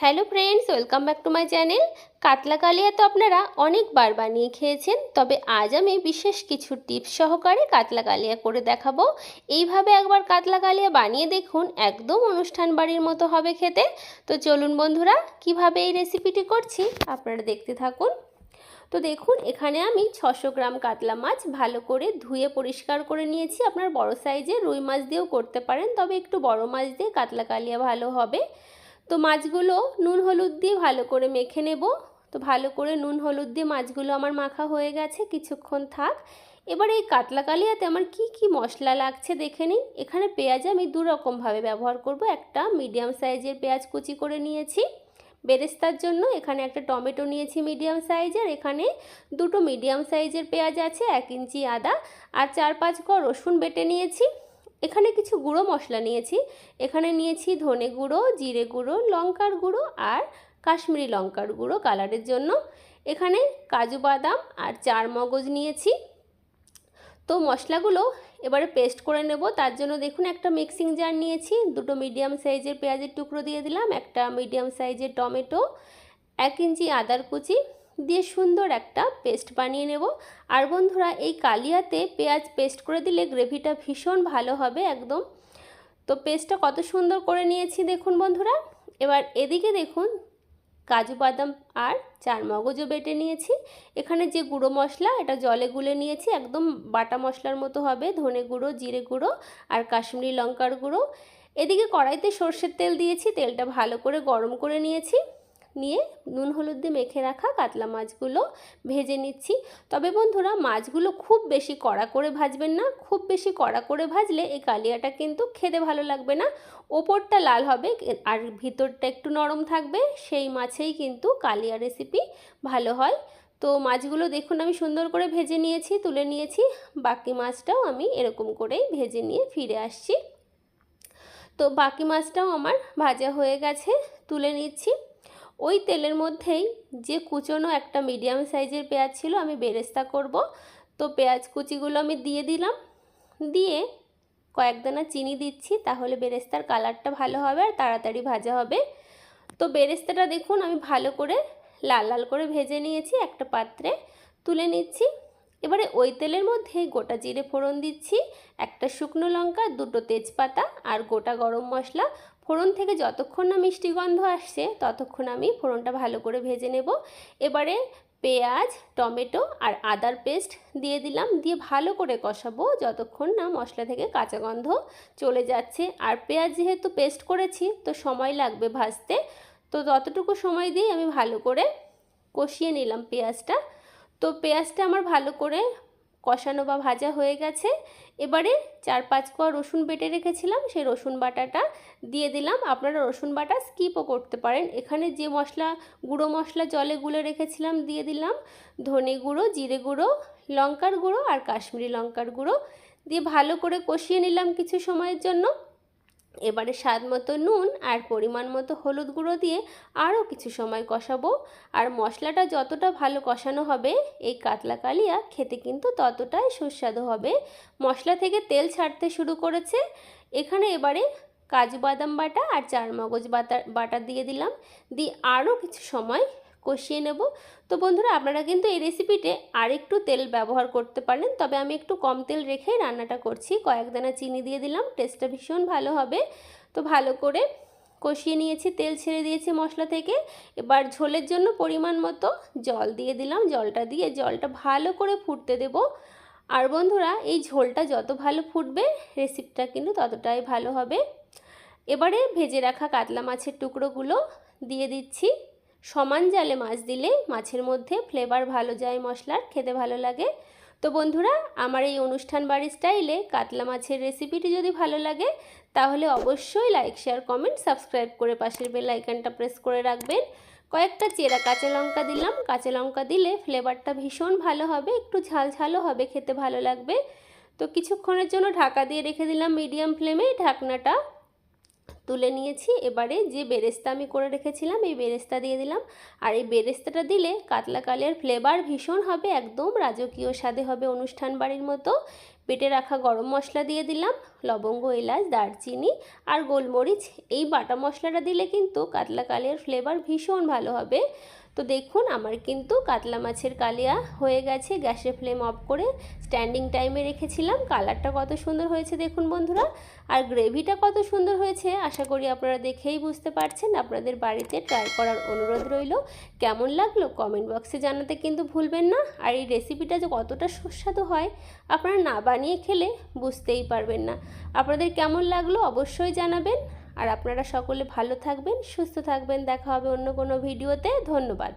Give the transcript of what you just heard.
Hello friends welcome back to my channel katla kalia তো আপনারা অনেকবার বানিয়ে খেয়েছেন, তবে আজ আমি বিশেষ কিছু টিপস সহকারে কাতলা কালিয়া করে দেখাবো। এইভাবে একবার কাতলা কালিয়া বানিয়ে দেখুন, একদম অনুষ্ঠান বাড়ির মতো হবে খেতে। তো চলুন বন্ধুরা, কীভাবে এই রেসিপিটি করছি আপনারা দেখতে থাকুন। তো দেখুন, এখানে আমি ছশো গ্রাম কাতলা মাছ ভালো করে ধুয়ে পরিষ্কার করে নিয়েছি। আপনার বড় সাইজে রুই মাছ দিয়েও করতে পারেন, তবে একটু বড় মাছ দিয়ে কাতলা কালিয়া ভালো হবে। তো মাছগুলো নুন হলুদ দিয়ে ভালো করে মেখে নেব। তো ভালো করে নুন হলুদ দিয়ে মাছগুলো আমার মাখা হয়ে গেছে, কিছুক্ষণ থাক। এবার এই কাতলা কালিয়াতে আমার কি কি মশলা লাগছে দেখে নিন। এখানে পেঁয়াজ আমি দু রকমভাবে ব্যবহার করব। একটা মিডিয়াম সাইজের পেঁয়াজ কুচি করে নিয়েছি। বেরেস্তার জন্য এখানে একটা টমেটো নিয়েছি মিডিয়াম সাইজের। এখানে দুটো মিডিয়াম সাইজের পেঁয়াজ আছে, এক ইঞ্চি আদা। আর চার পাঁচ ক রসুন বেটে নিয়েছি। এখানে কিছু গুঁড়ো মশলা নিয়েছি। এখানে নিয়েছি ধনে গুঁড়ো, জিরে গুঁড়ো, লঙ্কার গুঁড়ো আর কাশ্মীরি লঙ্কার গুঁড়ো কালারের জন্য। এখানে কাজু বাদাম আর চার মগজ নিয়েছি। তো মশলাগুলো এবারে পেস্ট করে নেব। তার জন্য দেখুন একটা মিক্সিং জার নিয়েছি। দুটো মিডিয়াম সাইজের পেঁয়াজের টুকরো দিয়ে দিলাম, একটা মিডিয়াম সাইজের টমেটো, এক ইঞ্চি আদার কুচি দিয়ে সুন্দর একটা পেস্ট বানিয়ে নেব। আর বন্ধুরা, এই কালিয়াতে পেঁয়াজ পেস্ট করে দিলে গ্রেভিটা ভীষণ ভালো হবে একদম। তো পেস্টটা কত সুন্দর করে নিয়েছি দেখুন বন্ধুরা। এবার এদিকে দেখুন কাজু বাদাম আর চার মগজও বেটে নিয়েছি। এখানে যে গুঁড়ো মশলা, এটা জলে গুলে নিয়েছি। একদম বাটা মশলার মতো হবে, ধনে গুঁড়ো, জিরে গুঁড়ো আর কাশ্মীরি লঙ্কার গুঁড়ো। এদিকে কড়াইতে সর্ষের তেল দিয়েছি, তেলটা ভালো করে গরম করে নিয়েছি। নিয়ে নুন, হলুদ দিয়ে মেখে রাখা কাতলা মাছগুলো ভেজে নিচ্ছি। তবে বন্ধুরা, মাছগুলো খুব বেশি কড়া করে ভাজবেন না। খুব বেশি কড়া করে ভাজলে এই কালিয়াটা কিন্তু খেতে ভালো লাগবে না। ওপরটা লাল হবে আর ভিতরটা একটু নরম থাকবে। সেই মাছেই কিন্তু কালিয়া রেসিপি ভালো হয়। তো মাছগুলো দেখুন, আমি সুন্দর করে ভেজে নিয়েছি, তুলে নিয়েছি। বাকি মাছটাও আমি এরকম করেই ভেজে নিয়ে ফিরে আসছি। তো বাকি মাছটাও আমার ভাজা হয়ে গেছে, তুলে নিচ্ছি। ওই তেলের মধ্যেই যে কুচনো একটা মিডিয়াম সাইজের পেঁয়াজ ছিল, আমি বেরেস্তা করব। তো পেঁয়াজ কুচিগুলো আমি দিয়ে দিলাম। দিয়ে কয়েকদানা চিনি দিচ্ছি, তাহলে বেরেস্তার কালারটা ভালো হবে আর তাড়াতাড়ি ভাজা হবে। তো বেরেস্তাটা দেখুন, আমি ভালো করে লাল লাল করে ভেজে নিয়েছি একটা পাত্রে, তুলে নিচ্ছি। এবারে ওই তেলের মধ্যে গোটা জিরে ফোড়ন দিচ্ছি, একটা শুকনো লঙ্কা, দুটো তেজপাতা আর গোটা গরম মশলা। ফোড়ন থেকে যতক্ষণ না মিষ্টি গন্ধ আসছে, ততক্ষণ আমি ফোড়নটা ভালো করে ভেজে নেব। এবারে পেঁয়াজ, টমেটো আর আদার পেস্ট দিয়ে দিলাম, দিয়ে ভালো করে কষাবো যতক্ষণ না মশলা থেকে কাঁচা গন্ধ চলে যাচ্ছে। আর পেঁয়াজ যেহেতু পেস্ট করেছি, তো সময় লাগবে ভাজতে, তো ততটুকু সময় দিয়ে আমি ভালো করে কষিয়ে নিলাম পেঁয়াজটা। তো পেঁয়াজটা আমার ভালো করে কষানো বা ভাজা হয়ে গেছে। এবারে চার পাঁচ কোয়া রসুন বেটে রেখেছিলাম, সেই রসুন বাটাটা দিয়ে দিলাম। আপনারা রসুন বাটা স্কিপও করতে পারেন। এখানে যে মশলা, গুঁড়ো মশলা জলে গুলে রেখেছিলাম, দিয়ে দিলাম। ধনে গুঁড়ো, জিরে গুঁড়ো, লঙ্কার গুঁড়ো আর কাশ্মীরি লঙ্কার গুঁড়ো। দিয়ে ভালো করে কষিয়ে নিলাম কিছু সময়ের জন্য। এবারে স্বাদ মতো নুন আর পরিমাণ মতো হলুদ গুঁড়ো দিয়ে আরও কিছু সময় কষাবো। আর মশলাটা যতটা ভালো কষানো হবে, এই কাতলা কালিয়া খেতে কিন্তু ততটাই সুস্বাদু হবে। মশলা থেকে তেল ছাড়তে শুরু করেছে। এখানে এবারে কাজু বাদাম বাটা আর চার মগজ বাটা বাটা দিয়ে দিলাম। দিয়ে আরও কিছু সময় কষিয়ে নেব। তো বন্ধুরা, আপনারা কিন্তু এই রেসিপিতে আরেকটু তেল ব্যবহার করতে পারেন। তবে আমি একটু কম তেল রেখে রান্নাটা করছি। কয়েক দানা চিনি দিয়ে দিলাম। টেস্টটা ভীষণ ভালো হবে। তো ভালো করে কষিয়ে নিয়েছি, তেল ছেড়ে দিয়েছি মশলা থেকে। এবার ঝোলের জন্য পরিমাণ মতো জল দিয়ে দিলাম। জলটা দিয়ে জলটা ভালো করে ফুটতে দেব। আর বন্ধুরা, এই ঝোলটা যত ভালো ফুটবে রেসিপিটা কিন্তু ততটাই ভালো হবে। এবারে ভেজে রাখা কাতলা মাছের টুকরোগুলো দিয়ে দিচ্ছি। সমান জালে মাছ দিলে মাছের মধ্যে ফ্লেভার ভালো যায় মশলার, খেতে ভালো লাগে। তো বন্ধুরা, আমার এই অনুষ্ঠান বাড়ির স্টাইলে কাতলা মাছের রেসিপিটি যদি ভালো লাগে, তাহলে অবশ্যই লাইক শেয়ার কমেন্ট সাবস্ক্রাইব করে পাশের বেল আইকনটা প্রেস করে রাখবেন। কয়েকটা চেরা কাঁচা লঙ্কা দিলাম। কাঁচা লঙ্কা দিলে ফ্লেভারটা ভীষণ ভালো হবে, একটু ঝাল ঝালও হবে, খেতে ভালো লাগবে। তো কিছুক্ষণের জন্য ঢাকা দিয়ে রেখে দিলাম মিডিয়াম ফ্লেমে ঢাকনাটা। তুলে নিয়েছি। এবারে যে বেরেস্তা আমি করে রেখেছিলাম, এই বেরেস্তা দিয়ে দিলাম। আর এই বেরেস্তাটা দিলে কাতলা কালের ফ্লেভার ভীষণ হবে, একদম রাজকীয় স্বাদে হবে অনুষ্ঠান বাড়ির মতো। পেটে রাখা গরম মশলা দিয়ে দিলাম, লবঙ্গ, এলাচ, দারচিনি আর গোলমরিচ। এই বাটা মশলাটা দিলে কিন্তু কাতলা কালের ফ্লেভার ভীষণ ভালো হবে। তো দেখুন, আমার কিন্তু কাতলা মাছের কালিয়া হয়ে গেছে। গ্যাসের ফ্লেম অফ করে স্ট্যান্ডিং টাইমে রেখেছিলাম। কালারটা কত সুন্দর হয়েছে দেখুন বন্ধুরা। আর গ্রেভিটা কত সুন্দর হয়েছে, আশা করি আপনারা দেখেই বুঝতে পারছেন। আপনাদের বাড়িতে ট্রাই করার অনুরোধ রইল। কেমন লাগল কমেন্ট বক্সে জানাতে কিন্তু ভুলবেন না। আর এই রেসিপিটা যে কতটা সুস্বাদু হয়, আপনারা না বানিয়ে খেলে বুঝতেই পারবেন না। আপনাদের কেমন লাগল অবশ্যই জানাবেন। আর আপনারা সকলে ভালো থাকবেন সুস্থ থাকবেন। দেখা হবে অন্য কোনো ভিডিওতে। ধন্যবাদ।